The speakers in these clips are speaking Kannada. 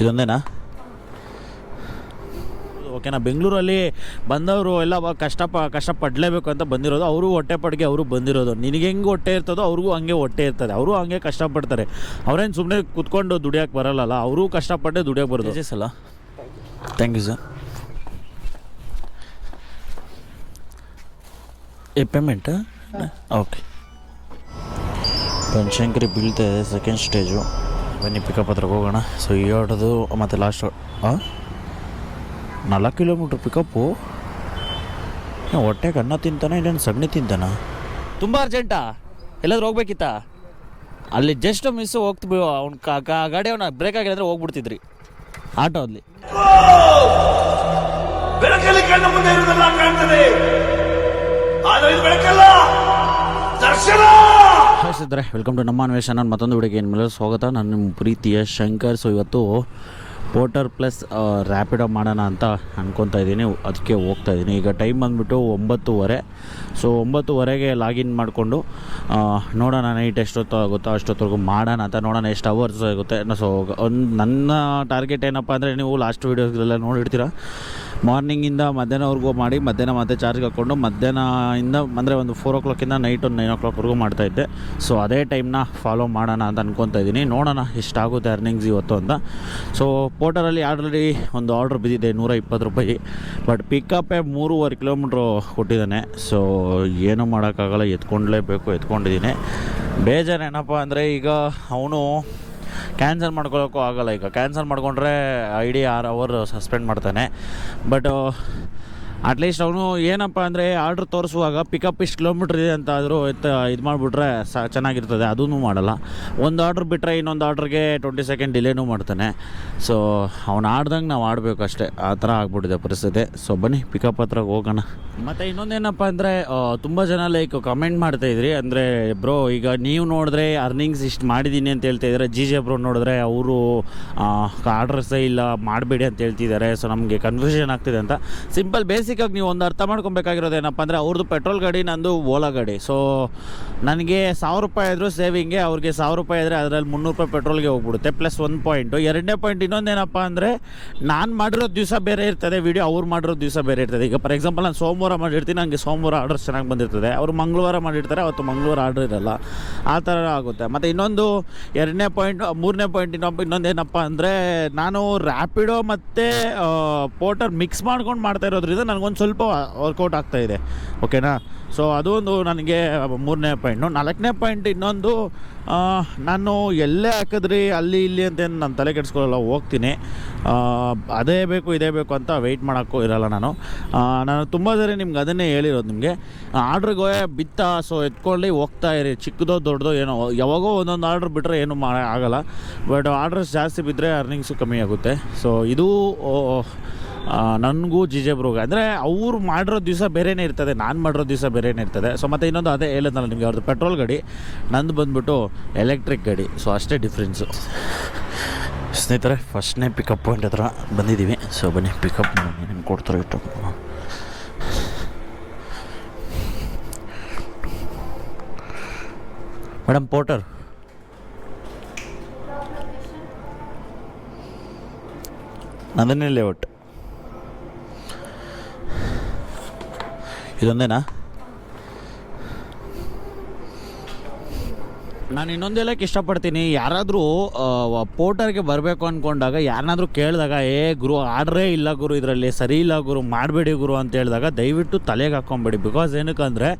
ಇದೊಂದೇನಾ? ಓಕೆನಾ ಬೆಂಗಳೂರಲ್ಲಿ ಬಂದವರು ಎಲ್ಲ ಕಷ್ಟ ಕಷ್ಟಪ ಕಷ್ಟಪಡಲೇಬೇಕು ಅಂತ ಬಂದಿರೋದು. ಅವರು ಹೊಟ್ಟೆ ಪಡಿಗೆ ಅವರು ಬಂದಿರೋದು. ನಿನಗೆ ಹೆಂಗೆ ಹೊಟ್ಟೆ ಇರ್ತದೋ ಅವ್ರಿಗೂ ಹಂಗೆ ಹೊಟ್ಟೆ ಇರ್ತದೆ. ಅವರು ಹಂಗೆ ಕಷ್ಟಪಡ್ತಾರೆ ಅವ್ರೇನು ಸುಮ್ಮನೆ ಕುತ್ಕೊಂಡು ದುಡಿಯೋಕೆ ಬರಲ್ಲಲ್ಲ ಅವರು ಕಷ್ಟಪಟ್ಟೆ ದುಡಿಯೋಕೆ ಬರೋದು. ಸಲ ಥ್ಯಾಂಕ್ ಯು ಸರ್ ಏ ಪೇಮೆಂಟ್ ಓಕೆ ಬನಶಂಕರಿ ಬೀಳ್ತಾ ಇದೆ ಸೆಕೆಂಡ್ ಸ್ಟೇಜು ಬನ್ನಿ ಪಿಕಪ್ ಹತ್ರಕ್ಕೆ ಹೋಗೋಣ. ಸೊ ಈ ಆಟೋದು ಮತ್ತು ಲಾಸ್ಟ್ ನಾಲ್ಕು ಕಿಲೋಮೀಟ್ರ್ ಪಿಕಪ್ಪು ಹೊಟ್ಟೆಗೆ ಅನ್ನ ತಿಂತಾನೆ, ಇಲ್ಲೇನು ಸಗಣಿ ತಿಂತಾನ? ತುಂಬ ಅರ್ಜೆಂಟಾ ಎಲ್ಲಾದ್ರೂ ಹೋಗ್ಬೇಕಿತ್ತಾ? ಅಲ್ಲಿ ಜಸ್ಟ್ ಮಿಸ್ ಹೋಗ್ತಿ ಅವ್ನು ಗಾಡಿ ಅವನ ಬ್ರೇಕ್ ಆಗಿದ್ರೆ ಹೋಗ್ಬಿಡ್ತಿದ್ರಿ. ಆಟೋ ಅಲ್ಲಿ. ಬೆಳಕಲ್ಲಿ ಕಣ್ಣ ಮುಂದೆ ಇರುವುದೆಲ್ಲ ಕಾಣ್ತದೆ. ಆದರೆ ಇದು ಬೆಳಕಲ್ಲ. ದರ್ಶನ! ಹಾಯ್ಸಿದ್ರೆ ವೆಲ್ಕಮ್ ಟು ನಮ್ಮ ಅನ್ವೇಷಣ ನಾನು ಮತ್ತೊಂದು ವಿಡಿಯೋಗೆ ಏನು ಮೇಲೆ ಸ್ವಾಗತ. ನಾನು ನಿಮ್ಮ ಪ್ರೀತಿಯ ಶಂಕರ್. ಸೊ ಇವತ್ತು ಪೋಟರ್ ಪ್ಲಸ್ ರ್ಯಾಪಿಡೋ ಮಾಡೋಣ ಅಂತ ಅನ್ಕೊತಾ ಇದ್ದೀನಿ. ಅದಕ್ಕೆ ಹೋಗ್ತಾ ಇದ್ದೀನಿ. ಈಗ ಟೈಮ್ ಬಂದುಬಿಟ್ಟು ಒಂಬತ್ತುವರೆ. ಸೊ ಒಂಬತ್ತುವರೆಗೆ ಲಾಗಿನ್ ಮಾಡಿಕೊಂಡು ನೋಡೋಣ ನೈಟ್ ಎಷ್ಟೊತ್ತು ಆಗುತ್ತೋ ಅಷ್ಟೊತ್ತವರೆಗೂ ಮಾಡೋಣ ಅಂತ ನೋಡೋಣ. ಎಷ್ಟು ಅವರ್ಸ್ ಆಗುತ್ತೆ. ಸೊ ಒಂದು ನನ್ನ ಟಾರ್ಗೆಟ್ ಏನಪ್ಪ ಅಂದರೆ ನೀವು ಲಾಸ್ಟ್ ವೀಡಿಯೋಸ್ಗಳೆಲ್ಲ ನೋಡಿರ್ತೀರ. ಮಾರ್ನಿಂಗಿಂದ ಮಧ್ಯಾಹ್ನವರೆಗೂ ಮಾಡಿ, ಮಧ್ಯಾಹ್ನ ಮತ್ತೆ ಚಾರ್ಜ್ ಹಾಕ್ಕೊಂಡು ಮಧ್ಯಾಹ್ನದಿಂದ ಅಂದರೆ ಒಂದು ಫೋರ್ ಓ ಕ್ಲಾಕಿಂದ ನೈಟ್ ಒಂದು ನೈನ್ ಓ ಕ್ಲಾಕ್ವರೆಗೂ ಮಾಡ್ತಾಯಿದ್ದೆ ಸೊ ಅದೇ ಟೈಮ್ನ ಫಾಲೋ ಮಾಡೋಣ ಅಂತ ಅನ್ಕೊತಾ ಇದ್ದೀನಿ. ನೋಡೋಣ ಎಷ್ಟಾಗುತ್ತೆ ಅರ್ನಿಂಗ್ಸ್ ಇವತ್ತು ಅಂತ. ಸೊ ಪೋಟರಲ್ಲಿ ಆಲ್ರೆಡಿ ಒಂದು ಆರ್ಡ್ರ್ ಬಿದ್ದಿದೆ ನೂರ ಇಪ್ಪತ್ತು ರೂಪಾಯಿ ಬಟ್ ಪಿಕಪ್ಪೇ ಮೂರುವರೆ ಕಿಲೋಮೀಟ್ರು ಕೊಟ್ಟಿದ್ದಾನೆ. ಸೊ ಏನೂ ಮಾಡೋಕ್ಕಾಗಲ್ಲ, ಎತ್ಕೊಂಡ್ಲೇಬೇಕು, ಎತ್ಕೊಂಡಿದ್ದೀನಿ. ಬೇಜಾರೇನಪ್ಪ ಅಂದರೆ ಈಗ ಅವನು ಕ್ಯಾನ್ಸಲ್ ಮಾಡ್ಕೊಳ್ಳೋಕ್ಕೂ ಆಗಲ್ಲ. ಈಗ ಕ್ಯಾನ್ಸಲ್ ಮಾಡಿಕೊಂಡ್ರೆ ಐ ಡಿ ಆರ್ ಅವರ್ ಸಸ್ಪೆಂಡ್ ಮಾಡ್ತಾನೆ. ಬಟ್ ಅಟ್ಲೀಸ್ಟ್ ಅವನು ಏನಪ್ಪ ಅಂದರೆ ಆರ್ಡ್ರ್ ತೋರಿಸುವಾಗ ಪಿಕಪ್ ಇಷ್ಟು ಕಿಲೋಮೀಟ್ರ್ ಇದೆ ಅಂತ ಆದರೂ ಎತ್ತ, ಇದು ಮಾಡಿಬಿಟ್ರೆ ಸ, ಚೆನ್ನಾಗಿರ್ತದೆ. ಅದೂ ಮಾಡಲ್ಲ. ಒಂದು ಆರ್ಡ್ರ್ ಬಿಟ್ಟರೆ ಇನ್ನೊಂದು ಆರ್ಡ್ರಿಗೆ ಟ್ವೆಂಟಿ ಸೆಕೆಂಡ್ ಡಿಲೇನೂ ಮಾಡ್ತಾನೆ. ಸೊ ಅವ್ನು ಆಡ್ದಂಗೆ ನಾವು ಆಡಬೇಕು ಅಷ್ಟೇ. ಆ ಥರ ಆಗ್ಬಿಟ್ಟಿದೆ ಪರಿಸ್ಥಿತಿ. ಸೊ ಬನ್ನಿ ಪಿಕಪ್ ಹತ್ರ ಹೋಗೋಣ. ಮತ್ತು ಇನ್ನೊಂದೇನಪ್ಪ ಅಂದರೆ ತುಂಬ ಜನ ಲೈಕ್ ಕಮೆಂಟ್ ಮಾಡ್ತಾಯಿದ್ರಿ ಅಂದರೆ ಬ್ರೋ ಈಗ ನೀವು ನೋಡಿದ್ರೆ ಅರ್ನಿಂಗ್ಸ್ ಇಷ್ಟು ಮಾಡಿದ್ದೀನಿ ಅಂತ ಹೇಳ್ತಾ ಇದ್ದಾರೆ ಜಿ ಜೆ ಬ್ರೋ ನೋಡಿದ್ರೆ ಅವರು ಆರ್ಡ್ರಸ್ಸೇ ಇಲ್ಲ, ಮಾಡಬೇಡಿ ಅಂತ ಹೇಳ್ತಿದ್ದಾರೆ. ಸೊ ನಮಗೆ ಕನ್ಫ್ಯೂಷನ್ ಆಗ್ತಿದೆ ಅಂತ. ಸಿಂಪಲ್ ಬೇಸಿಕಾಗಿ ನೀವು ಒಂದು ಅರ್ಥ ಮಾಡ್ಕೊಬೇಕಾಗಿರೋದು ಏನಪ್ಪ ಅಂದರೆ ಅವ್ರದ್ದು ಪೆಟ್ರೋಲ್ ಗಾಡಿ, ನಂದು ಓಲಾ ಗಾಡಿ. ಸೊ ನನಗೆ ಸಾವಿರ ರೂಪಾಯಿ ಆದರೂ ಸೇವಿಂಗ್ಗೆ ಅವ್ರಿಗೆ ಸಾವಿರ ರೂಪಾಯಿ ಆದರೆ ಅದರಲ್ಲಿ ಮುನ್ನೂರು ರೂಪಾಯಿ ಪೆಟ್ರೋಲ್ಗೆ ಹೋಗ್ಬಿಡುತ್ತೆ ಪ್ಲಸ್ ಒಂದು ಪಾಯಿಂಟು ಎರಡನೇ ಪಾಯಿಂಟ್ ಇನ್ನೊಂದೇನಪ್ಪ ಅಂದರೆ, ನಾನು ಮಾಡಿರೋ ದಿವಸ ಬೇರೆ ಇರ್ತದೆ ವಿಡಿಯೋ ಅವ್ರು ಮಾಡಿರೋ ದಿವಸ ಬೇರೆ ಇರ್ತದೆ. ಈಗ ಫಾರ್ ಎಕ್ಸಾಂಪಲ್ ನಾನು ಸೋಮವಾರ ಮಾಡಿರ್ತೀನಿ ನನಗೆ ಸೋಮವಾರ ಆರ್ಡರ್ಸ್ ಚೆನ್ನಾಗಿ ಬಂದಿರ್ತದೆ. ಅವರು ಮಂಗಳವಾರ ಮಾಡಿರ್ತಾರೆ, ಅವತ್ತು ಮಂಗಳವಾರ ಆರ್ಡರ್ ಇರಲ್ಲ. ಆ ಥರ ಆಗುತ್ತೆ. ಮತ್ತು ಇನ್ನೊಂದು ಎರಡನೇ ಪಾಯಿಂಟ್ ಮೂರನೇ ಪಾಯಿಂಟ್ ಇನ್ನೊಬ್ಬ ಇನ್ನೊಂದೇನಪ್ಪ ಅಂದರೆ, ನಾನು ರ್ಯಾಪಿಡೋ ಮತ್ತು ಪೋಟರ್ ಮಿಕ್ಸ್ ಮಾಡ್ಕೊಂಡು ಮಾಡ್ತಾ ಇರೋದ್ರಿಂದ ನನಗೊಂದು ಸ್ವಲ್ಪ ವರ್ಕೌಟ್ ಆಗ್ತಾ ಇದೆ ಓಕೆನಾ ಸೊ ಅದೊಂದು ನನಗೆ ಮೂರನೇ ಪಾಯಿಂಟು ನಾಲ್ಕನೇ ಪಾಯಿಂಟ್ ಇನ್ನೊಂದು ನಾನು ಎಲ್ಲೇ ಹಾಕಿದ್ರಿ, ಅಲ್ಲಿ, ಇಲ್ಲಿ ಅಂತ ಏನು ನಾನು ತಲೆ ಕೆಡಿಸ್ಕೊಳ್ಳಲ್ಲ, ಹೋಗ್ತೀನಿ. ಅದೇ ಬೇಕು, ಇದೇ ಬೇಕು ಅಂತ ವೆಯ್ಟ್ ಮಾಡೋಕ್ಕೂ ಇರಲ್ಲ ನಾನು. ನಾನು ತುಂಬ ಸರಿ ನಿಮ್ಗೆ ಅದನ್ನೇ ಹೇಳಿರೋದು ನಿಮಗೆ. ಆರ್ಡ್ರಿಗೆ ಬಿತ್ತ ಸೊ ಎತ್ಕೊಳ್ಳಿ, ಹೋಗ್ತಾ ಇರಿ. ಚಿಕ್ಕದೋ, ದೊಡ್ಡದೋ, ಏನೋ, ಯಾವಾಗೋ ಒಂದೊಂದು ಆರ್ಡ್ರ್ ಬಿಟ್ಟರೆ ಏನು ಮಾಡೋ ಆಗಲ್ಲ. ಬಟ್ ಆರ್ಡ್ರಸ್ ಜಾಸ್ತಿ ಬಿದ್ದರೆ ಅರ್ನಿಂಗ್ಸು ಕಮ್ಮಿ ಆಗುತ್ತೆ. ಸೊ ಇದು ನನಗೂ ಜಿ ಜೆ ಬ್ರೋಗ. ಅಂದರೆ ಅವ್ರು ಮಾಡಿರೋ ದಿವಸ ಬೇರೆನೇ ಇರ್ತದೆ, ನಾನು ಮಾಡಿರೋ ದಿವಸ ಬೇರೆನೇ ಇರ್ತದೆ. ಸೊ ಮತ್ತು ಇನ್ನೊಂದು ಅದೇ ಹೇಳಿದ್ನಲ್ಲ ನಿಮಗೆ, ಅವ್ರದ್ದು ಪೆಟ್ರೋಲ್ ಗಾಡಿ. ನಂದು ಬಂದ್ಬಿಟ್ಟು ಎಲೆಕ್ಟ್ರಿಕ್ ಗಾಡಿ. ಸೊ ಅಷ್ಟೇ ಡಿಫ್ರೆನ್ಸು ಸ್ನೇಹಿತರೆ ಫಸ್ಟ್ನೇ ಪಿಕಪ್ ಪಾಯಿಂಟ್ ಹತ್ರ ಬಂದಿದ್ದೀವಿ. ಸೊ ಬನ್ನಿ ಪಿಕಪ್ ನಿಮ್ಗೆ ಕೊಡ್ತಾರೆ ಇಟ್ಟು. ಮೇಡಮ್ ಪೋಟರ್ ನಂದನೇ ಲೇಔಟ್ ಇದೊಂದೇನಾ ನಾನು ಇನ್ನೊಂದು ಹೇಳಕ್ಕೆ ಇಷ್ಟಪಡ್ತೀನಿ. ಯಾರಾದರೂ ಪೋರ್ಟರ್ಗೆ ಬರಬೇಕು ಅಂದ್ಕೊಂಡಾಗ ಯಾರನ್ನಾದರೂ ಕೇಳಿದಾಗ, ಏ ಗುರು ಆರ್ಡ್ರೇ ಇಲ್ಲ ಗುರು ಇದರಲ್ಲಿ, ಸರಿ ಇಲ್ಲ ಗುರು, ಮಾಡಬೇಡಿ ಗುರು ಅಂತ ಹೇಳಿದಾಗ ದಯವಿಟ್ಟು ತಲೆಗೆ ಹಾಕ್ಕೊಂಬೇಡಿ ಬಿಕಾಸ್ ಏನಕ್ಕಂದರೆ,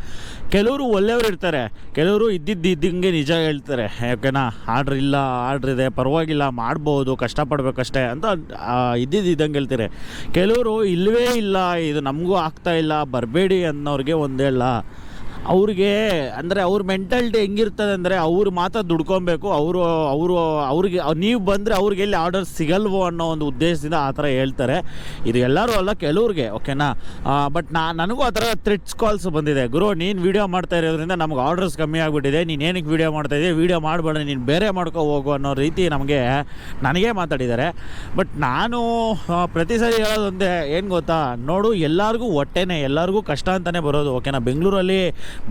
ಕೆಲವರು ಒಳ್ಳೆಯವರು ಇರ್ತಾರೆ. ಕೆಲವರು ಇದ್ದಿದ್ದು ಇದ್ದಂಗೆ ನಿಜ ಹೇಳ್ತಾರೆ. ಯಾಕೆನಾ ಆರ್ಡ್ರ್ ಇಲ್ಲ ಆರ್ಡ್ರ್ ಇದೆ, ಪರವಾಗಿಲ್ಲ, ಮಾಡ್ಬೋದು, ಕಷ್ಟಪಡ್ಬೇಕಷ್ಟೇ ಅಂತ ಇದ್ದಿದ್ದು ಇದ್ದಂಗೆ ಹೇಳ್ತಾರೆ. ಕೆಲವರು ಇಲ್ಲವೇ ಇಲ್ಲ, ಇದು ನಮಗೂ ಆಗ್ತಾ ಇಲ್ಲ, ಬರಬೇಡಿ ಅನ್ನೋರಿಗೆ ಒಂದೇಳ ಅವ್ರಿಗೆ, ಅಂದರೆ ಅವ್ರ ಮೆಂಟಾಲಿಟಿ ಹೆಂಗಿರ್ತದೆ ಅಂದರೆ ಅವ್ರು ಮಾತ್ರ ದುಡ್ಕೊಬೇಕು, ಅವರು ಅವರು, ಅವ್ರಿಗೆ, ನೀವು ಬಂದರೆ ಅವ್ರಿಗೆ ಎಲ್ಲಿ ಆರ್ಡರ್ ಸಿಗಲ್ವೋ ಅನ್ನೋ ಒಂದು ಉದ್ದೇಶದಿಂದ ಆ ಥರ ಹೇಳ್ತಾರೆ. ಇದು ಎಲ್ಲರೂ ಅಲ್ಲ, ಕೆಲವ್ರಿಗೆ ಓಕೆನಾ ಬಟ್ ನಾ, ನನಗೂ ಆ ಥರ ಥ್ರೆಟ್ಸ್ ಕಾಲ್ಸ್ ಬಂದಿದೆ. ಗುರು, ನೀನು ವೀಡಿಯೋ ಮಾಡ್ತಾ ಇರೋದ್ರಿಂದ ನಮ್ಗೆ ಆರ್ಡರ್ಸ್ ಕಮ್ಮಿ ಆಗಿಬಿಟ್ಟಿದೆ. ನೀನು ಏನಕ್ಕೆ ವೀಡಿಯೋ ಮಾಡ್ತಾ ಇದೆಯಾ? ವೀಡಿಯೋ ಮಾಡಬೇಡ, ನೀನು ಬೇರೆ ಮಾಡ್ಕೊ ಹೋಗು ಅನ್ನೋ ರೀತಿ ನಮಗೆ ನನಗೇ ಮಾತಾಡಿದ್ದಾರೆ. ಬಟ್ ನಾನು ಪ್ರತಿ ಸರಿ ಹೇಳೋದೊಂದೇ ಏನು ಗೊತ್ತಾ? ನೋಡು, ಎಲ್ಲರಿಗೂ ಹೊಟ್ಟೆನೇ, ಎಲ್ಲರಿಗೂ ಕಷ್ಟ ಅಂತಲೇ ಬರೋದು ಓಕೆನಾ ಬೆಂಗಳೂರಲ್ಲಿ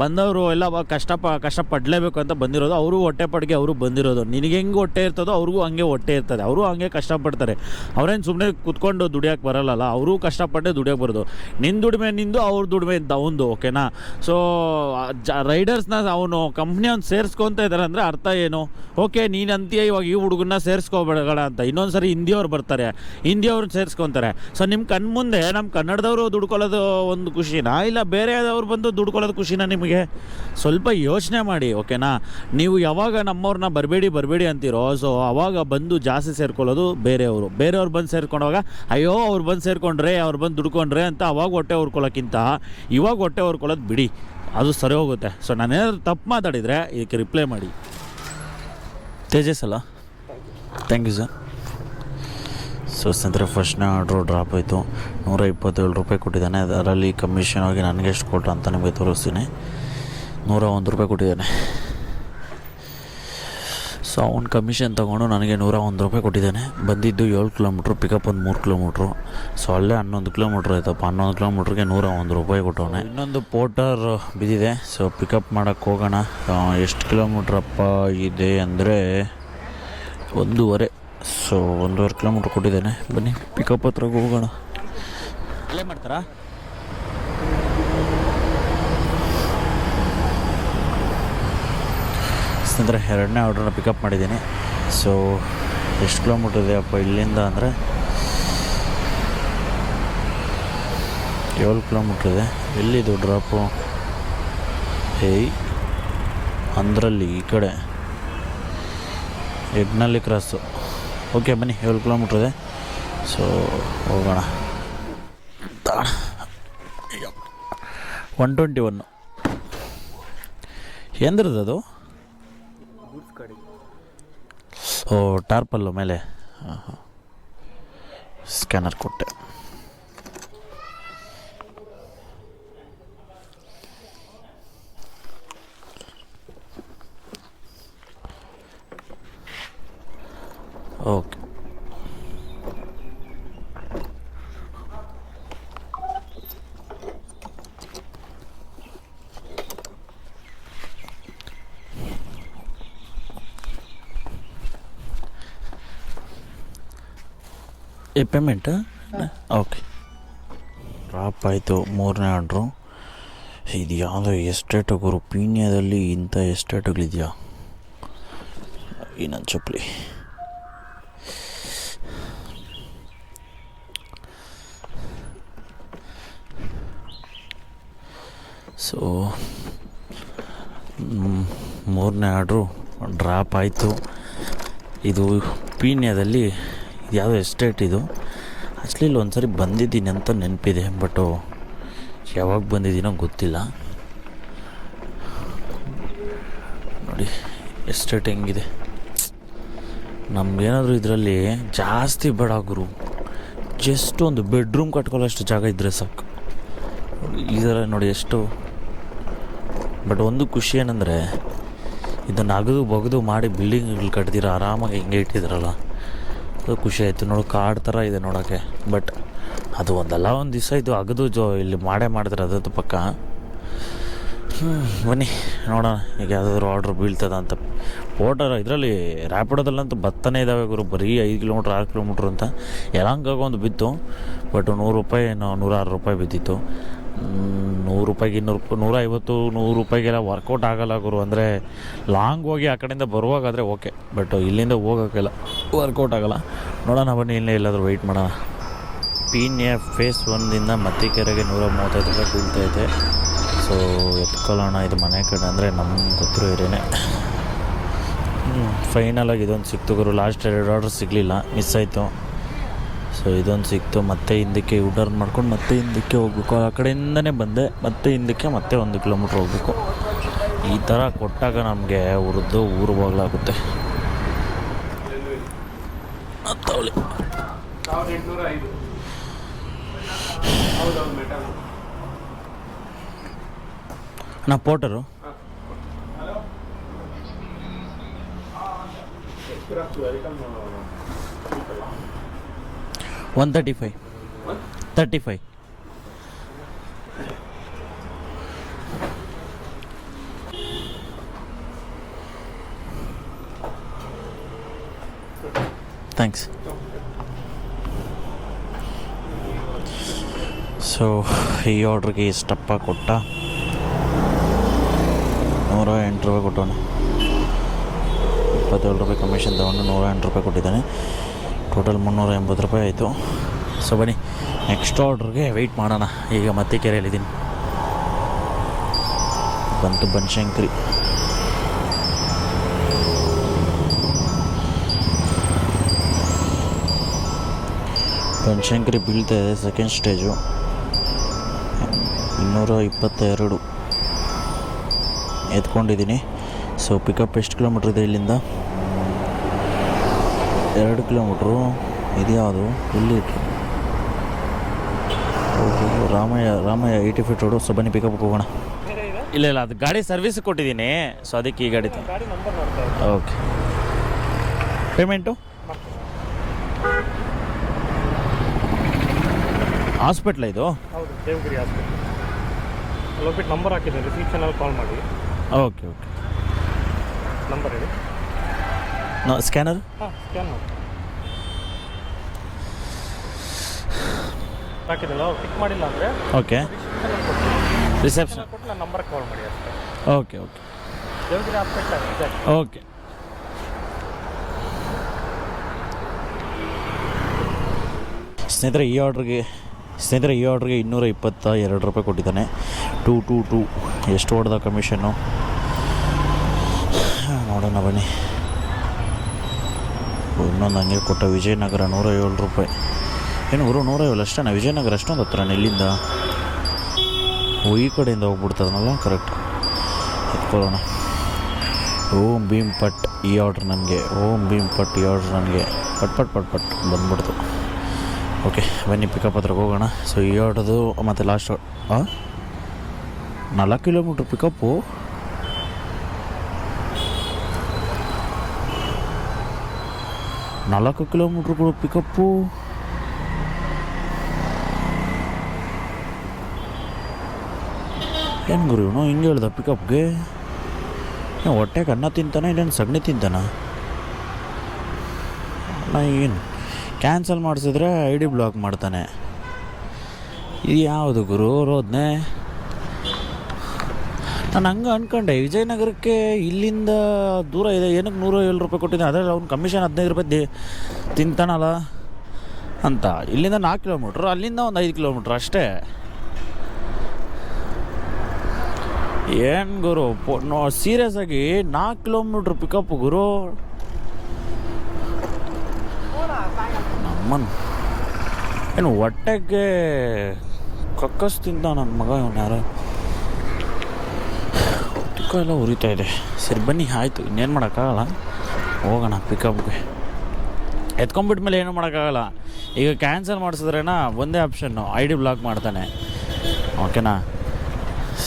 ಬಂದವರು ಎಲ್ಲ ಕಷ್ಟಪ ಕಷ್ಟಪಡಲೇಬೇಕು ಅಂತ ಬಂದಿರೋದು. ಅವರು ಹೊಟ್ಟೆ ಪಡಿಗೆ ಅವರು ಬಂದಿರೋದು. ನಿನಗೆ ಹೆಂಗೆ ಹೊಟ್ಟೆ ಇರ್ತದೋ ಅವ್ರಿಗೂ ಹಂಗೆ ಹೊಟ್ಟೆ ಇರ್ತದೆ. ಅವರು ಹಂಗೆ ಕಷ್ಟಪಡ್ತಾರೆ ಅವ್ರೇನು ಸುಮ್ಮನೆ ಕುತ್ಕೊಂಡು ದುಡಿಯೋಕೆ ಬರಲ್ಲಲ್ಲ, ಅವರು ಕಷ್ಟಪಟ್ಟೆ ದುಡಿಯೋಕೆ ಬರೋದು. ನಿನ್ನ ದುಡಿಮೆ ನಿಂದು, ಅವ್ರ ದುಡಿಮೆ ಅವಂದು ಓಕೆನಾ ಸೊ ಜ ರೈಡರ್ಸ್ನ ಅವನು ಕಂಪ್ನಿ ಅವ್ನು ಸೇರಿಸ್ಕೊತ ಇದ್ದಾರೆ ಅಂದರೆ ಅರ್ಥ ಏನು? ಓಕೆ ನೀನು ಅಂತೀಯ ಇವಾಗ ಈ ಹುಡುಗನ್ನ ಸೇರಿಸ್ಕೋಬೇಡ ಅಂತ. ಇನ್ನೊಂದು ಸರಿ ಹಿಂದಿಯವ್ರು ಬರ್ತಾರೆ. ಹಿಂದಿಯವ್ರನ್ನ ಸೇರಿಸ್ಕೊತಾರೆ. ಸೊ ನಿಮ್ಮ ಕಣ್ಮುಂದೆ ನಮ್ಮ ಕನ್ನಡದವರು ದುಡ್ಕೊಳ್ಳೋದು ಒಂದು ಖುಷಿನಾ? ಇಲ್ಲ ಬೇರೆದವ್ರು ಬಂದು ದುಡ್ಕೊಳ್ಳೋದು ಖುಷಿನಾ? ನಿಮಗೆ ಸ್ವಲ್ಪ ಯೋಚನೆ ಮಾಡಿ, ಓಕೆನಾ? ನೀವು ಯಾವಾಗ ನಮ್ಮವ್ರನ್ನ ಬರಬೇಡಿ ಬರಬೇಡಿ ಅಂತೀರೋ ಸೊ ಅವಾಗ ಬಂದು ಜಾಸ್ತಿ ಸೇರ್ಕೊಳ್ಳೋದು ಬೇರೆಯವರು. ಬೇರೆಯವ್ರು ಬಂದು ಸೇರ್ಕೊಂಡಾಗ ಅಯ್ಯೋ, ಅವ್ರು ಬಂದು ಸೇರ್ಕೊಂಡ್ರೆ, ಅವ್ರು ಬಂದು ದುಡ್ಕೊಂಡ್ರೆ ಅಂತ ಅವಾಗ ಹೊಟ್ಟೆ ಹೊರ್ಕೊಳ್ಳೋಕ್ಕಿಂತ ಇವಾಗ ಹೊಟ್ಟೆ ಹೊರ್ಕೊಳ್ಳೋದು ಬಿಡಿ. ಅದು ಸರಿ ಹೋಗುತ್ತೆ. ಸೊ ನಾನೇನಾದ್ರು ತಪ್ಪು ಮಾತಾಡಿದರೆ ಇದಕ್ಕೆ ರಿಪ್ಲೈ ಮಾಡಿ. ತೇಜಸ್ ಅಲ್ಲ? ಥ್ಯಾಂಕ್ ಯು ಸರ್ ಸೊ ಸ್ನೇಹಿತರೆ ಫಸ್ಟ್ನೇ ಆರ್ಡ್ರು ಡ್ರಾಪ್ ಆಯಿತು. ನೂರ ಇಪ್ಪತ್ತೇಳು ರೂಪಾಯಿ ಕೊಟ್ಟಿದ್ದಾನೆ. ಅದರಲ್ಲಿ ಕಮಿಷನ್ ಆಗಿ ನನಗೆ ಎಷ್ಟು ಕೊಟ್ಟ ಅಂತ ನಿಮಗೆ ತೋರಿಸ್ತೀನಿ. ನೂರ ಒಂದು ರೂಪಾಯಿ ಕೊಟ್ಟಿದ್ದಾನೆ. ಸೊ ಅವ್ನು ಕಮಿಷನ್ ತೊಗೊಂಡು ನನಗೆ ನೂರ ಒಂದು ರೂಪಾಯಿ ಕೊಟ್ಟಿದ್ದಾನೆ. ಬಂದಿದ್ದು ಏಳು ಕಿಲೋಮೀಟ್ರು ಪಿಕಪ್ ಒಂದು ಮೂರು ಕಿಲೋಮೀಟ್ರು ಸೊ ಅಲ್ಲೇ ಹನ್ನೊಂದು ಕಿಲೋಮೀಟ್ರ್ ಆಯ್ತಪ್ಪ. ಹನ್ನೊಂದು ಕಿಲೋಮೀಟ್ರಿಗೆ ನೂರ ಒಂದು ರೂಪಾಯಿ ಕೊಟ್ಟವನೆ. ಇನ್ನೊಂದು ಪೋಟರ್ ಬಿದ್ದಿದೆ. ಸೊ ಪಿಕಪ್ ಮಾಡೋಕ್ಕೆ ಹೋಗೋಣ. ಎಷ್ಟು ಕಿಲೋಮೀಟ್ರಪ್ಪ ಇದೆ ಅಂದರೆ ಒಂದೂವರೆ. ಸೊ ಒಂದೂವರೆ ಕಿಲೋಮೀಟ್ರ್ ಕೊಟ್ಟಿದ್ದಾನೆ. ಬನ್ನಿ ಪಿಕಪ್ ಹತ್ರ ಹೋಗೋಣ. ಅಲ್ಲೇ ಮಾಡ್ತಾರಾ? ಸ್ನೇಹಿತರೆ, ಎರಡನೇ ಆರ್ಡ್ರನ್ನ ಪಿಕಪ್ ಮಾಡಿದ್ದೀನಿ. ಸೊ ಎಷ್ಟು ಕಿಲೋಮೀಟ್ರ್ ಇದೆ ಅಪ್ಪ ಇಲ್ಲಿಂದ ಅಂದರೆ? ಏಳು ಕಿಲೋಮೀಟ್ರ್ ಇದೆ. ಎಲ್ಲಿದು ಡ್ರಾಪು ಹೇಯ್ ಅಂದ್ರಲ್ಲಿ ಈ ಕಡೆ. ಎಗ್ನಲ್ಲಿ ಕ್ರಾಸು ಓಕೆ, ಬನ್ನಿ, ಏಳು ಕಿಲೋಮೀಟ್ರ್ ಇದೆ. ಸೊ ಹೋಗೋಣ. ಒನ್ ಟ್ವೆಂಟಿ ಒನ್ನು ಎಂದ್ರದ್ದು ಅದು? ಓ, ಟಾರ್ಪಲ್ಲು ಮೇಲೆ. ಸ್ಕ್ಯಾನರ್ ಕೊಟ್ಟೆ. ಓಕೆ ಏ ಪೇಮೆಂಟ್ ಓಕೆ ಡ್ರಾಪ್ ಆಯಿತು ಮೂರನೇ ಆರ್ಡ್ರು ಇದು ಯಾವುದೋ ಎಸ್ಟೇಟ್ ಗುರು ಪೀಣ್ಯದಲ್ಲಿ ಇಂಥ ಎಸ್ಟೇಟ್ಗಳಿದೆಯಾ ಈ ನನ್ನ ಚಪ್ಪಲಿ ಸೊ ಮೂರನೇ ಆರ್ಡ್ರು ಡ್ರಾಪ್ ಆಯಿತು. ಇದು ಪೀಣ್ಯದಲ್ಲಿ ಯಾವುದೋ ಎಸ್ಟೇಟ್ ಇದು. ಆ್ಯಕ್ಚುಲಿ ಇಲ್ಲಿ ಒಂದ್ಸರಿ ಬಂದಿದ್ದೀನಿ ಅಂತ ನೆನಪಿದೆ ಬಟ್ಟು ಯಾವಾಗ ಬಂದಿದ್ದೀನೋ ಗೊತ್ತಿಲ್ಲ. ನೋಡಿ, ಎಸ್ಟೇಟ್ ಹೆಂಗಿದೆ. ನಮಗೇನಾದರೂ ಇದರಲ್ಲಿ ಜಾಸ್ತಿ ಬೇಡ ಗುರು. ಜಸ್ಟ್ ಒಂದು ಬೆಡ್ರೂಮ್ ಕಟ್ಕೊಳ್ಳೋಷ್ಟು ಜಾಗ ಇದ್ದರೆ ಸಾಕು. ಇದರ ನೋಡಿ, ಎಷ್ಟು ಬಟ್ ಒಂದು ಖುಷಿ ಏನಂದರೆ ಇದನ್ನು ಅಗದು ಬಗದು ಮಾಡಿ ಬಿಲ್ಡಿಂಗ್ಗಳು ಕಟ್ದಿರ, ಆರಾಮಾಗಿ ಹಿಂಗೆ ಇಟ್ಟಿದ್ರಲ್ಲ, ಅದು ಖುಷಿ ಆಯಿತು. ನೋಡು, ಕಾಡು ಥರ ಇದೆ ನೋಡೋಕ್ಕೆ ಬಟ್ ಅದು ಒಂದಲ್ಲ, ಒಂದು ದಿವಸ ಇದು ಅಗದು ಜೋ, ಇಲ್ಲಿ ಮಾಡೇ ಮಾಡಿದ್ರೆ ಅದ್ರದ್ದು ಪಕ್ಕ. ಬನ್ನಿ, ನೋಡೋಣ, ಈಗ ಯಾವುದಾದ್ರು ಆರ್ಡ್ರ್ ಬೀಳ್ತದ ಅಂತ. ಓಟರ್ ಇದರಲ್ಲಿ ರ್ಯಾಪಿಡೋದಲ್ಲಂತೂ ಬತ್ತನೇ ಇದ್ದಾವೆ ಗುರು, ಬರೀ ಐದು ಕಿಲೋಮೀಟ್ರ್, ಆರು ಕಿಲೋಮೀಟ್ರ್ ಅಂತ. ಎಲ್ಲಂಗೊಂದು ಬಿತ್ತು ಬಟ್ ನೂರು ರೂಪಾಯಿ ಏನೋ, ನೂರಾರು ರೂಪಾಯಿ ಬಿದ್ದಿತ್ತು. ನೂರು ರೂಪಾಯಿಗೆ ಇನ್ನೂರು ರೂಪಾಯಿ ನೂರ ಐವತ್ತು ನೂರು ರೂಪಾಯಿಗೆಲ್ಲ ವರ್ಕೌಟ್ ಆಗಲ್ಲ ಗುರು. ಅಂದರೆ ಲಾಂಗ್ ಹೋಗಿ ಆ ಕಡೆಯಿಂದ ಬರುವಾಗಾದರೆ ಓಕೆ ಬಟ್ ಇಲ್ಲಿಂದ ಹೋಗೋಕ್ಕೆಲ್ಲ ವರ್ಕೌಟ್ ಆಗಲ್ಲ. ನೋಡೋಣ ಬನ್ನಿ, ಇಲ್ಲೇ ಎಲ್ಲಾದರೂ ವೆಯ್ಟ್ ಮಾಡೋಣ. ಪೀನ್ಯ ಫೇಸ್ ಒಂದಿಂದ ಮತ್ತಿಕೆರೆಗೆ ನೂರ ಮೂವತ್ತೈದು ರೂಪಾಯಿ ಬೀಳ್ತೈತೆ ಸೊ ಎತ್ಕೊಳ್ಳೋಣ ಇದು ಮನೆ ಕಡೆ ಅಂದರೆ ನಮ್ಗೆ ಗೊತ್ತಿರೋ ಏರಿಯಾನೇ. ಫೈನಲಾಗಿ ಇದೊಂದು ಸಿಕ್ತು ಗುರು. ಲಾಸ್ಟ್ ಎರಡು ಆರ್ಡರ್ ಸಿಗಲಿಲ್ಲ ಮಿಸ್ ಆಯಿತು. ಸೊ ಇದೊಂದು ಸಿಕ್ತು. ಮತ್ತೆ ಹಿಂದಕ್ಕೆ ಯೂಟರ್ನ್ ಮಾಡ್ಕೊಂಡು ಮತ್ತೆ ಹಿಂದಕ್ಕೆ ಹೋಗ್ಬೇಕು. ಆ ಕಡೆಯಿಂದನೇ ಬಂದೆ. ಮತ್ತೆ ಹಿಂದಕ್ಕೆ ಮತ್ತೆ ಒಂದು ಕಿಲೋಮೀಟ್ರ್ ಹೋಗ್ಬೇಕು. ಈ ಥರ ಕೊಟ್ಟಾಗ ನಮಗೆ ಉರಿದು ಊರು ಬಾಗ್ಲಾಗುತ್ತೆ. ನಾ Porter one thirty five thirty five thanks so ಈ ಆರ್ಡ್ರಿಗೆ ಇಷ್ಟಪ್ಪ ಕೊಟ್ಟ. ನೂರ ಎಂಟು ರೂಪಾಯಿ ಕೊಟ್ಟವನು. ಇಪ್ಪತ್ತೇಳು ರೂಪಾಯಿ ಕಮಿಷನ್ ತಗೊಂಡು ನೂರ ಎಂಟು ರೂಪಾಯಿ ಕೊಟ್ಟಿದ್ದಾನೆ. ಟೋಟಲ್ ಮುನ್ನೂರ ಎಂಬತ್ತು ರೂಪಾಯಿ ಆಯಿತು. ಸೊ ಬನ್ನಿ ನೆಕ್ಸ್ಟ್ ಆರ್ಡ್ರಿಗೆ ವೆಯ್ಟ್ ಮಾಡೋಣ. ಈಗ ಮತ್ತೆ ಕೆರೆಯಲ್ಲಿದ್ದೀನಿ. ಬಂತು ಬನಶಂಕರಿ. ಬನಶಂಕರಿ ಬೀಳ್ತಾ ಇದೆ ಸೆಕೆಂಡ್ ಸ್ಟೇಜು ಇನ್ನೂರ ಇಪ್ಪತ್ತೆರಡು. ಎತ್ಕೊಂಡಿದ್ದೀನಿ. ಸೊ ಪಿಕಪ್ ಎಷ್ಟು ಕಿಲೋಮೀಟ್ರ್ ಇದೆ ಇಲ್ಲಿಂದ? ಎರಡು ಕಿಲೋಮೀಟ್ರು ಇದ್ಯಾವುದು? ಇಲ್ಲಿ Ramaiah Ramaiah eighty feet road so ಬನ್ನಿ ಪಿಕಪ್ ಹೋಗೋಣ. ಇಲ್ಲ ಇಲ್ಲ ಅದು ಗಾಡಿ ಸರ್ವಿಸ್ ಕೊಟ್ಟಿದ್ದೀನಿ. ಸೊ ಅದಕ್ಕೆ ಈ ಗಾಡಿ ಗಾಡಿ ನಂಬರ್ ನೋಡ್ತಾ ಓಕೆ ಪೇಮೆಂಟು ಹಾಸ್ಪಿಟ್ಲ ಇದು? ಹೌದು ದೇವಗಿರಿ ಹಾಸ್ಪಿಟ್ಲ್ ಅಲ್ಲಿ ಹೋಗ್ಬಿಟ್ಟು ನಂಬರ್ ಹಾಕಿದ್ದೀನಿ ರಿಸೀಪ್ಷನಲ್ಲಿ ಕಾಲ್ ಮಾಡಿ. ಓಕೆ ಓಕೆ ನಂಬರ್ ಹೇಳಿ. ನಾ ಸ್ಕ್ಯಾನರ್ ಹಾಂ ಸ್ಕ್ಯಾನ್ ಮಾಡಿ ಪಿಕ್ ಮಾಡಿಲ್ಲ ಅಂದರೆ ಓಕೆ ರಿಸೆಪ್ಷನ್ ಕೊಟ್ಟು ನಾನು ನಂಬರ್ ಕಾಲ್ ಮಾಡಿ ಅಷ್ಟೇ. Okay okay Devagiri hospital okay ಸ್ನೇಹಿತರೆ ಈ ಆರ್ಡ್ರಿಗೆ ಸ್ನೇಹಿತರೆ ಈ ಆರ್ಡ್ರಿಗೆ ಇನ್ನೂರ ಇಪ್ಪತ್ತ ಎರಡು ರೂಪಾಯಿ ಕೊಟ್ಟಿದ್ದಾನೆ. ಟೂ ಟೂ ಟೂ ಎಷ್ಟು ಹೊಡೆದ ಕಮಿಷನ್ನು ನೋಡೋಣ ಬನ್ನಿ. ಇನ್ನೊಂದು ಹಂಗೆ ಕೊಟ್ಟ ವಿಜಯನಗರ ನೂರ ಏಳು ರೂಪಾಯಿ. ಏನು ಗುರು ನೂರ ಏಳು ಅಷ್ಟೇನಾ ವಿಜಯನಗರ ಅಷ್ಟೊಂದು ಹತ್ರ ಇಲ್ಲಿಂದ? ಓ, ಈ ಕಡೆಯಿಂದ ಹೋಗ್ಬಿಡ್ತದನಲ್ಲ? ಕರೆಕ್ಟ್ ಎತ್ಕೊಳ್ಳೋಣ. ಓಂ ಭೀಮ್ ಪಟ್ ಈ ಆರ್ಡ್ರ್ ನನಗೆ. ಓಂ ಭೀಮ್ ಪಟ್ ಈ ಆರ್ಡ್ರ್ ನನಗೆ. ಪಟ್ ಪಟ್ ಪಟ್ ಪಟ್ ಬಂದ್ಬಿಡ್ತು. ಓಕೆ ಬನ್ನಿ ಪಿಕಪ್ ಹತ್ರಕ್ಕೆ ಹೋಗೋಣ. ಸೊ ಈ ಆರ್ಡ್ರದು ಮತ್ತು ಲಾಸ್ಟ್ ಹಾಂ ನಾಲ್ಕು ಕಿಲೋಮೀಟ್ರ್ ಪಿಕಪ್ಪು ನಾಲ್ಕು ಕಿಲೋಮೀಟ್ರ್ಗಳು ಪಿಕಪ್ಪು ಏನು ಗುರು ಇವನು? ಹಿಂಗೆ ಹೇಳ್ದ ಪಿಕಪ್ಗೆ ಹೊಟ್ಟೆಗೆ ಅನ್ನ ತಿಂತಾನ ಇಲ್ಲೇನು ಸಗಣಿ ತಿಂತಾನ? ಅಣ್ಣ ಏನು? ಕ್ಯಾನ್ಸಲ್ ಮಾಡಿಸಿದ್ರೆ ಐ ಡಿ ಬ್ಲಾಕ್ ಮಾಡ್ತಾನೆ. ಇದು ಯಾವುದು ಗುರು ರೋದ್ನೆ? ನಾನು ಹಂಗೆ ಅನ್ಕೊಂಡೆ, ವಿಜಯನಗರಕ್ಕೆ ಇಲ್ಲಿಂದ ದೂರ ಇದೆ, ಏನಕ್ಕೆ ನೂರ ಏಳು ರೂಪಾಯಿ ಕೊಟ್ಟಿದ್ದೆ, ಅದರಲ್ಲಿ ಅವ್ನು ಕಮಿಷನ್ ಹದಿನೈದು ರೂಪಾಯಿ ದೇ ತಿಂತಾನಲ್ಲ ಅಂತ. ಇಲ್ಲಿಂದ ನಾಲ್ಕು ಕಿಲೋಮೀಟ್ರ್ ಅಲ್ಲಿಂದ ಒಂದು ಐದು ಕಿಲೋಮೀಟ್ರ್ ಅಷ್ಟೇ. ಏನು ಗುರು ನೋ ಸೀರಿಯಸ್ ಆಗಿ ನಾಲ್ಕು ಕಿಲೋಮೀಟ್ರ್ ಪಿಕಪ್ ಗುರು. ನಮ್ಮನ್ ಏನು ಹೊಟ್ಟೆಗೆ ಕಕ್ಕಸ್ ತಿಂತ ನನ್ನ ಮಗ ಇವನು ಯಾರೋ? ತುಕ್ಕ ಎಲ್ಲ ಉರಿತಾ ಇದೆ. ಸರಿ, ಬನ್ನಿ, ಆಯಿತು, ಇನ್ನೇನು ಮಾಡೋಕ್ಕಾಗಲ್ಲ. ಹೋಗೋಣ ಪಿಕಪ್ಗೆ ಎತ್ಕೊಂಡ್ಬಿಟ್ಮೇಲೆ ಏನು ಮಾಡೋಕ್ಕಾಗಲ್ಲ. ಈಗ ಕ್ಯಾನ್ಸಲ್ ಮಾಡಿಸಿದ್ರೇನ? ಒಂದೇ ಆಪ್ಷನ್ನು ಐ ಡಿ ಬ್ಲಾಕ್ ಮಾಡ್ತಾನೆ. ಓಕೆನಾ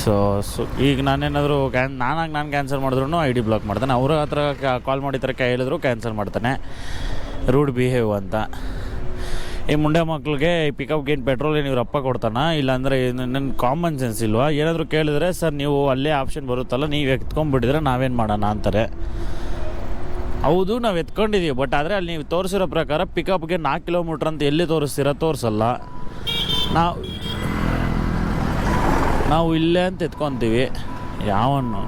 ಸೊ ಸೊ ಈಗ ನಾನೇನಾದರೂ ಕ್ಯಾನ್ ನಾನಾಗಿ ನಾನು ಕ್ಯಾನ್ಸಲ್ ಮಾಡಿದ್ರು ಐ ಡಿ ಬ್ಲಾಕ್ ಮಾಡ್ತಾನೆ. ಅವ್ರ ಹತ್ರ ಕಾಲ್ ಮಾಡಿ ಕೈ ಹೇಳಿದ್ರು ಕ್ಯಾನ್ಸಲ್ ಮಾಡ್ತಾನೆ. ರೂಡ್ ಬಿಹೇವ್ ಅಂತ. ಈ ಮುಂಡೆ ಮಕ್ಳಿಗೆ ಈ ಪಿಕಪ್ಗೆ ಏನು ಪೆಟ್ರೋಲ್ ಏನು ಇವ್ರ ಅಪ್ಪ ಕೊಡ್ತಾನ? ಇಲ್ಲಾಂದರೆ ನನ್ನ ಕಾಮನ್ ಸೆನ್ಸ್ ಇಲ್ವಾ? ಏನಾದರೂ ಕೇಳಿದ್ರೆ, ಸರ್, ನೀವು ಅಲ್ಲೇ ಆಪ್ಷನ್ ಬರುತ್ತಲ್ಲ, ನೀವು ಎತ್ಕೊಂಡ್ಬಿಟ್ಟಿದ್ರೆ ನಾವೇನು ಮಾಡೋಣ? ಅಂತಾರೆ. ಹೌದು, ನಾವು ಎತ್ಕೊಂಡಿದ್ದೀವಿ ಬಟ್ ಆದರೆ ಅಲ್ಲಿ ನೀವು ತೋರಿಸಿರೋ ಪ್ರಕಾರ ಪಿಕಪ್ಗೆ ನಾಲ್ಕು ಕಿಲೋಮೀಟ್ರ್ ಅಂತ ಎಲ್ಲಿ ತೋರಿಸ್ತೀರ? ತೋರಿಸಲ್ಲ. ನಾವು ನಾವು ಇಲ್ಲೇ ಅಂತ ಎತ್ಕೊತೀವಿ. ಯಾವನ್ನು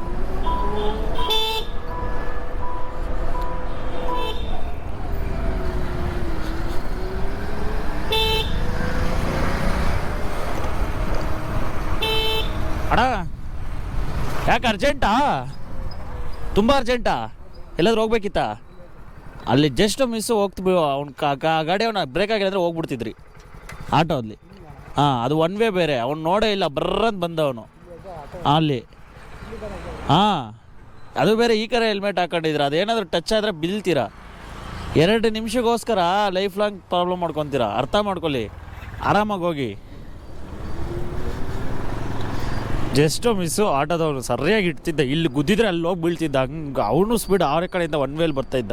ಅಣ್ಣ ಯಾಕೆ ಅರ್ಜೆಂಟಾ ತುಂಬ ಅರ್ಜೆಂಟಾ ಎಲ್ಲಾದ್ರೂ ಹೋಗ್ಬೇಕಿತ್ತಾ? ಅಲ್ಲಿ ಜಸ್ಟ್ ಮಿಸ್ ಹೋಗ್ತು ಅವ್ನು ಗಾಡಿ ಅವನ ಬ್ರೇಕ್ ಆಗಿದ್ರೆ ಹೋಗ್ಬಿಡ್ತಿದ್ರಿ. ಆಟೋ ಅಲ್ಲಿ. ಹಾಂ, ಅದು ಒನ್ ವೇ ಬೇರೆ. ಅವ್ನು ನೋಡೇ ಇಲ್ಲ ಬರ್ರಂತ ಬಂದವನು. ಅಲ್ಲಿ. ಹಾಂ, ಅದು ಬೇರೆ ಈ ಕಡೆ ಹೆಲ್ಮೆಟ್ ಹಾಕೊಂಡಿದ್ರ ಅದೇನಾದರೂ ಟಚ್ ಆದರೆ ಬೀಳ್ತೀರಾ? ಎರಡು ನಿಮಿಷಕ್ಕೋಸ್ಕರ ಲೈಫ್ ಲಾಂಗ್ ಪ್ರಾಬ್ಲಮ್ ಮಾಡ್ಕೊತೀರಾ? ಅರ್ಥ ಮಾಡ್ಕೊಳ್ಳಿ. ಆರಾಮಾಗಿ ಹೋಗಿ. ಜಸ್ಟು ಮಿಸ್ಸು ಆಟೋದವನು ಸರಿಯಾಗಿ ಇಡ್ತಿದ್ದ. ಇಲ್ಲಿ ಗುದ್ದಿದ್ರೆ ಅಲ್ಲಿ ಹೋಗಿ ಬೀಳ್ತಿದ್ದ. ಹಂಗೆ ಅವನು ಸ್ಪೀಡ್ ಆರ ಕಡೆಯಿಂದ ಒನ್ ವೇಲ್ ಬರ್ತಾ ಇದ್ದ.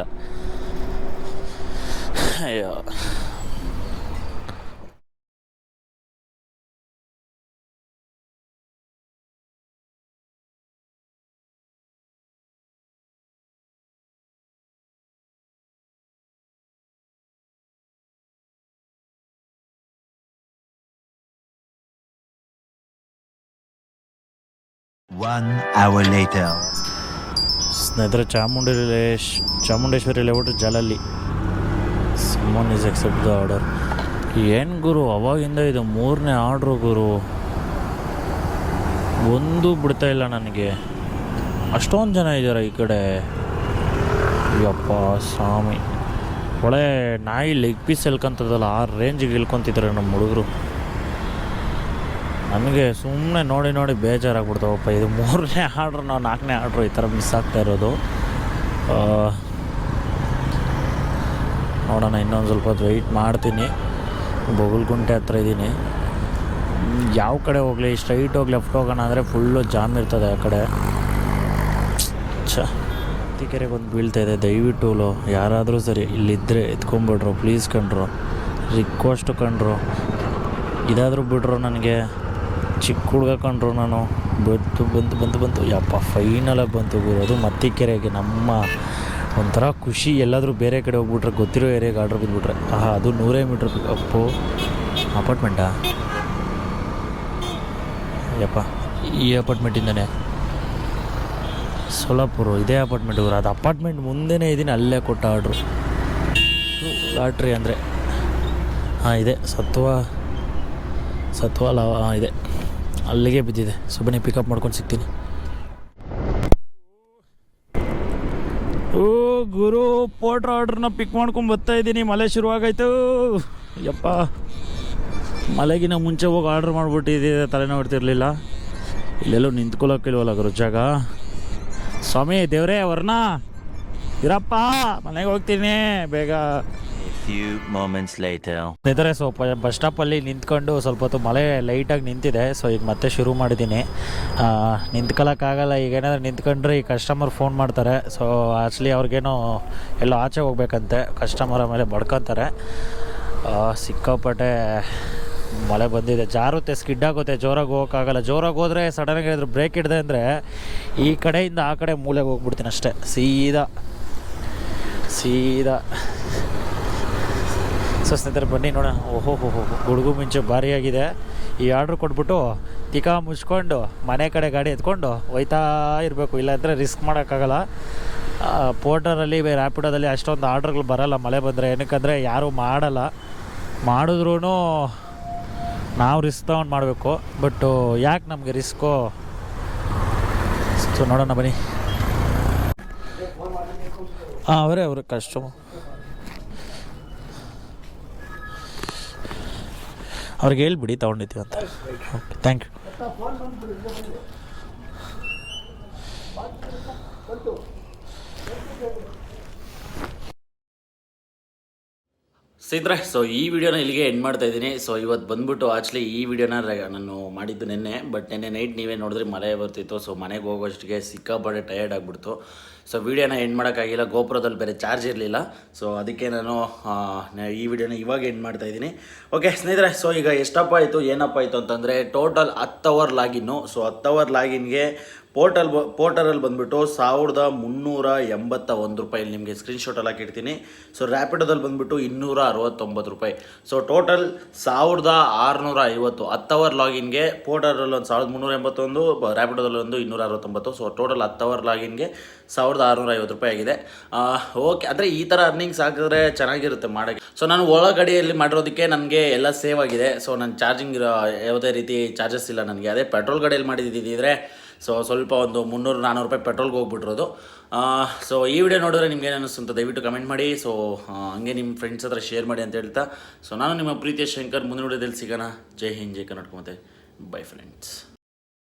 ಅಯ್ಯೋ. One hour later. ಸ್ನೇಹಿತರೆ Chamundi Chamundeshwari layout ಜಲಲ್ಲಿ. Someone is accept the order ಏನು ಗುರು, ಅವಾಗಿಂದ ಇದು ಮೂರನೇ ಆರ್ಡ್ರು ಗುರು. ಒಂದು ಬಿಡ್ತಾ ಇಲ್ಲ ನನಗೆ. ಅಷ್ಟೊಂದು ಜನ ಇದ್ದಾರೆ ಈ ಕಡೆ. ಯಪ್ಪ ಸ್ವಾಮಿ. ಒಳ್ಳೆ ನಾಯಿ ಲೆಗ್ ಪೀಸ್ ಎಲ್ಕೊಂತದಲ್ಲ, ಆ ರೇಂಜಿಗೆ ಇಳ್ಕೊತಿದ್ದಾರೆ ನಮ್ಮ ಹುಡುಗರು. ನನಗೆ ಸುಮ್ಮನೆ ನೋಡಿ ನೋಡಿ ಬೇಜಾರಾಗ್ಬಿಡ್ತಾವಪ್ಪ. ಇದು ಮೂರನೇ ಆರ್ಡ್ರು, ನಾವು ನಾಲ್ಕನೇ ಆರ್ಡ್ರು ಈ ಥರ ಮಿಸ್ ಆಗ್ತಾ ಇರೋದು. ನೋಡೋಣ, ಇನ್ನೊಂದು ಸ್ವಲ್ಪ ಹೊತ್ತು ವೆಯ್ಟ್ ಮಾಡ್ತೀನಿ. ಬೊಗಲ್ಗುಂಟೆ ಹತ್ರ ಇದ್ದೀನಿ. ಯಾವ ಕಡೆ ಹೋಗಲಿ ಸ್ಟ್ರೈಟ್ ಹೋಗಿ ಲೆಫ್ಟ್ ಹೋಗೋಣ ಅಂದರೆ ಫುಲ್ಲು ಜಾಮ್ ಇರ್ತದೆ ಆ ಕಡೆ. ಛ ಕೆರೆಗೆ ಒಂದು ಬೀಳ್ತಾ ಇದೆ. ದಯವಿಟ್ಟು ಯಾರಾದರೂ ಸರಿ ಇಲ್ಲಿದ್ದರೆ ಎತ್ಕೊಂಬಿಡ್ರು ಪ್ಲೀಸ್ ಕಂಡ್ರು ರಿಕ್ವೆಸ್ಟ್ ಕಂಡ್ರು ಇದಾದರೂ ಬಿಡ್ರು ನನಗೆ. ಚಿಕ್ಕ ಹುಡುಗ ಕಂಡ್ರು ನಾನು. ಬಂತು ಬಂತು ಬಂತು ಬಂತು ಯಪ್ಪ ಫೈನಲಾಗಿ ಬಂತು ಗುರು. ಅದು ಮತ್ತಿಕೆರೆಗೆ ನಮ್ಮ ಒಂಥರ ಖುಷಿ. ಎಲ್ಲಾದರೂ ಬೇರೆ ಕಡೆ ಹೋಗ್ಬಿಟ್ರೆ, ಗೊತ್ತಿರೋ ಏರಿಯಾಗೆ ಆರ್ಡ್ರ್ ಬಂದುಬಿಟ್ರೆ. ಆಹಾ, ಅದು ನೂರೇ ಮೀಟ್ರ್ ಅಪ್ಪು. ಅಪಾರ್ಟ್ಮೆಂಟಾ ಯಪ್ಪ, ಈ ಅಪಾರ್ಟ್ಮೆಂಟಿಂದನೇ ಸೋಲಾಪುರ, ಇದೇ ಅಪಾರ್ಟ್ಮೆಂಟ್ ಗುರು. ಅದು ಅಪಾರ್ಟ್ಮೆಂಟ್ ಮುಂದೆನೇ ಇದ್ದೀನಿ ಅಲ್ಲೇ ಕೊಟ್ಟ ಆರ್ಡ್ರು ಲಾಟ್ರಿ ಅಂದರೆ. ಹಾಂ, ಇದೆ. ಸತ್ವ ಸತ್ವ ಲವ ಇದೆ. ಅಲ್ಲಿಗೆ ಬಿದ್ದಿದೆ. ಸೊ ಬನ್ನಿ ಪಿಕಪ್ ಮಾಡ್ಕೊಂಡು ಸಿಗ್ತೀನಿ. ಓ ಗುರು ಪೋಟ್ರ್ ಆರ್ಡ್ರನ್ನ ಪಿಕ್ ಮಾಡ್ಕೊಂಡು ಬರ್ತಾ ಇದ್ದೀನಿ. ಮಳೆ ಶುರುವಾಗಾಯ್ತು. ಯಪ್ಪ. ಮಳೆಗಿನ ಮುಂಚೆ ಹೋಗಿ ಆರ್ಡ್ರ್ ಮಾಡಿಬಿಟ್ಟಿದ್ದೆ. ತಲೆ ನೋಡ್ತಿರ್ಲಿಲ್ಲ ಇಲ್ಲೆಲ್ಲೂ ನಿಂತ್ಕೊಳ್ಳೋಕ್ಕಿಲ್ವಲ್ಲ ಗುರು, ಜಾಗ? ಸ್ವಾಮಿ, ದೇವ್ರೇ, ವರ್ಣ. ಇರಪ್ಪ. ಮನೆಗೆ ಹೋಗ್ತೀನಿ. ಬೇಗ. Few moments later. ಸ್ನೇಹಿತರೆ ಸೊ ಬಸ್ ಸ್ಟಾಪಲ್ಲಿ ನಿಂತ್ಕೊಂಡು ಸ್ವಲ್ಪ ಹೊತ್ತು ಮಳೆ ಲೈಟಾಗಿ ನಿಂತಿದೆ. ಸೊ ಈಗ ಮತ್ತೆ ಶುರು ಮಾಡಿದ್ದೀನಿ. ನಿಂತ್ಕೊಳ್ಳೋಕ್ಕಾಗಲ್ಲ ಈಗ ಏನಾದರೂ ನಿಂತ್ಕೊಂಡ್ರೆ ಈ ಕಸ್ಟಮರ್ ಫೋನ್ ಮಾಡ್ತಾರೆ. ಸೊ ಆ್ಯಕ್ಚುಲಿ ಅವ್ರಿಗೇನೋ ಎಲ್ಲೋ ಆಚೆ ಹೋಗ್ಬೇಕಂತೆ. ಕಸ್ಟಮರ್ ಮೇಲೆ ಬಡ್ಕೊತಾರೆ. ಸಿಕ್ಕಾಪಟ್ಟೆ ಮಳೆ ಬಂದಿದೆ. ಜಾರುತ್ತೆ ಸ್ಕಿಡ್ ಆಗುತ್ತೆ. ಜೋರಾಗಿ ಹೋಗೋಕ್ಕಾಗಲ್ಲ ಜೋರಾಗಿ ಹೋದರೆ ಸಡನ್ನಾಗಿ ಏನಾದರೂ ಬ್ರೇಕ್ ಹಿಡ್ದೆ ಅಂದರೆ ಈ ಕಡೆಯಿಂದ ಆ ಕಡೆ ಮೂಲೆಗೆ ಹೋಗ್ಬಿಡ್ತೀನಿ ಅಷ್ಟೇ. ಸೀದಾ ಸೀದಾ. ಸೊ ಸ್ನೇಹಿತರೆ ಬನ್ನಿ ನೋಡೋಣ. ಓಹೋ, ಹೋ ಹೋ ಗುಡುಗು ಮಿಂಚು ಭಾರಿಯಾಗಿದೆ. ಈ ಆರ್ಡ್ರ್ ಕೊಟ್ಬಿಟ್ಟು ತಿಕಾ ಮುಚ್ಕೊಂಡು ಮನೆ ಕಡೆ ಗಾಡಿ ಎತ್ಕೊಂಡು ಹೋಯ್ತಾ ಇರಬೇಕು. ಇಲ್ಲಾಂದರೆ ರಿಸ್ಕ್ ಮಾಡೋಕ್ಕಾಗಲ್ಲ. ಪೋರ್ಟರಲ್ಲಿ ರ್ಯಾಪಿಡೋದಲ್ಲಿ ಅಷ್ಟೊಂದು ಆರ್ಡ್ರ್ಗಳು ಬರೋಲ್ಲ. ಮಳೆ ಬಂದರೆ ಏನಕ್ಕಂದರೆ ಯಾರೂ ಮಾಡಲ್ಲ. ಮಾಡಿದ್ರೂ ನಾವು ರಿಸ್ಕ್ ತೊಗೊಂಡು ಮಾಡಬೇಕು. ಬಟ್ಟು ಯಾಕೆ ನಮಗೆ ರಿಸ್ಕು? ಸೊ, ನೋಡೋಣ ಬನ್ನಿ. ಹಾಂ ಅವರೇ ಅವರು ಕಸ್ಟಮರ್ ಅವ್ರಿಗೆ ಹೇಳ್ಬಿಡಿ ತೊಗೊಂಡಿದ್ದೀವಿ ಅಂತ. ಓಕೆ ಥ್ಯಾಂಕ್ ಯು ಸ್ನೇಹಿತರೆ ಸೊ ಈ ವಿಡಿಯೋನ ಇಲ್ಲಿಗೆ ಎಂಡ್ ಮಾಡ್ತಾ ಇದ್ದೀನಿ. ಸೊ ಇವತ್ತು ಬಂದ್ಬಿಟ್ಟು ಆಕ್ಚುಲಿ ಈ ವಿಡಿಯೋನ ನಾನು ಮಾಡಿದ್ದು ನಿನ್ನೆ ಬಟ್ ನಿನ್ನೆ ನೈಟ್ ನೀವೇ ನೋಡಿದ್ರೆ ಮಳೆ ಬರ್ತಿತ್ತು. ಸೊ ಮನೆಗೆ ಹೋಗೋಷ್ಟಿಗೆ ಸಿಕ್ಕಾಪಟ್ಟೆ ಟಯರ್ಡ್ ಆಗಿಬಿಡ್ತು. ಸೊ ವಿಡಿಯೋನ ಎಂಡ್ ಮಾಡೋಕ್ಕಾಗಿಲ್ಲ ಗೋಪುರದಲ್ಲಿ ಬೇರೆ ಚಾರ್ಜ್ ಇರಲಿಲ್ಲ. ಸೊ ಅದಕ್ಕೆ ನಾನು ಈ ವಿಡಿಯೋನ ಇವಾಗ ಎಂಡ್ ಮಾಡ್ತಾ ಇದ್ದೀನಿ. ಓಕೆ ಸ್ನೇಹಿತರೆ ಸೊ ಈಗ ಎಷ್ಟಪ್ಪ ಆಯಿತು, ಏನಪ್ಪ ಆಯಿತು ಅಂತಂದರೆ ಟೋಟಲ್ ಹತ್ತು ಅವರ್ ಲಾಗಿನ್ನು ಸೊ ಹತ್ತು ಅವರ್ ಲಾಗಿನ್ಗೆ ಪೋರ್ಟಲ್ ಪೋರ್ಟಲಲ್ಲಿ ಬಂದುಬಿಟ್ಟು ಸಾವಿರದ ಮುನ್ನೂರ ಎಂಬತ್ತ ಒಂದು ರೂಪಾಯಿ ನಿಮಗೆ ಸ್ಕ್ರೀನ್ಶಾಟಲ್ಲಿ ಹಾಕಿರ್ತೀನಿ. ಸೊ ರ್ಯಾಪಿಡೋದಲ್ಲಿ ಬಂದುಬಿಟ್ಟು ಇನ್ನೂರ ಅರವತ್ತೊಂಬತ್ತು ರೂಪಾಯಿ. ಸೊ ಟೋಟಲ್ ಸಾವಿರದ ಆರುನೂರ ಐವತ್ತು. ಹತ್ತು ಅವರ್ ಲಾಗಿನ್ಗೆ ಪೋರ್ಟರಲ್ಲಿ ಒಂದು ಸಾವಿರದ ಮುನ್ನೂರ ಎಂಬತ್ತೊಂದು ರ್ಯಾಪಿಡೋದಲ್ಲಿ ಒಂದು ಇನ್ನೂರ ಅರವತ್ತೊಂಬತ್ತು. ಸೊ ಟೋಟಲ್ ಹತ್ತು ಅವರ್ ಲಾಗಿನ್ಗೆ ಸಾವಿರದ ಆರುನೂರ ಐವತ್ತು ರೂಪಾಯಿ ಆಗಿದೆ. ಓಕೆ ಅಂದರೆ ಈ ಥರ ಅರ್ನಿಂಗ್ಸ್ ಹಾಕಿದ್ರೆ ಚೆನ್ನಾಗಿರುತ್ತೆ ಮಾಡೋಕ್ಕೆ. ಸೊ ನಾನು ಒಳಗಡೆಯಲ್ಲಿ ಮಾಡಿರೋದಕ್ಕೆ ನನಗೆ ಎಲ್ಲ ಸೇವ್ ಆಗಿದೆ. ಸೊ ನನ್ನ ಚಾರ್ಜಿಂಗ್ ಯಾವುದೇ ರೀತಿ ಚಾರ್ಜಸ್ ಇಲ್ಲ ನನಗೆ. ಅದೇ ಪೆಟ್ರೋಲ್ ಗಾಡಿಯಲ್ಲಿ ಮಾಡಿದ್ದಿದ್ರೆ ಸೊ ಸ್ವಲ್ಪ ಒಂದು ಮುನ್ನೂರು ನಾನ್ನೂರು ರೂಪಾಯಿ ಪೆಟ್ರೋಲ್ಗೆ ಹೋಗ್ಬಿಟ್ಟಿರೋದು. ಸೊ ಈ ವಿಡಿಯೋ ನೋಡಿದ್ರೆ ನಿಮ್ಗೆ ಏನು ಅನಿಸ್ತು ದಯವಿಟ್ಟು ಕಮೆಂಟ್ ಮಾಡಿ. ಸೊ ಹಂಗೆ ನಿಮ್ಮ ಫ್ರೆಂಡ್ಸ್ ಹತ್ರ ಶೇರ್ ಮಾಡಿ ಅಂತ ಹೇಳ್ತಾ. ಸೊ ನಾನು ನಿಮ್ಮ ಪ್ರೀತಿಯ ಶಂಕರ್. ಮುಂದಿನ ವಿಡಿಯೋದಲ್ಲಿ ಸಿಗೋಣ. ಜೈ ಹಿಂದ್, ಜೈ ಕರ್ನಾಟಕ ಮತ್ತೆ ಬೈ ಫ್ರೆಂಡ್ಸ್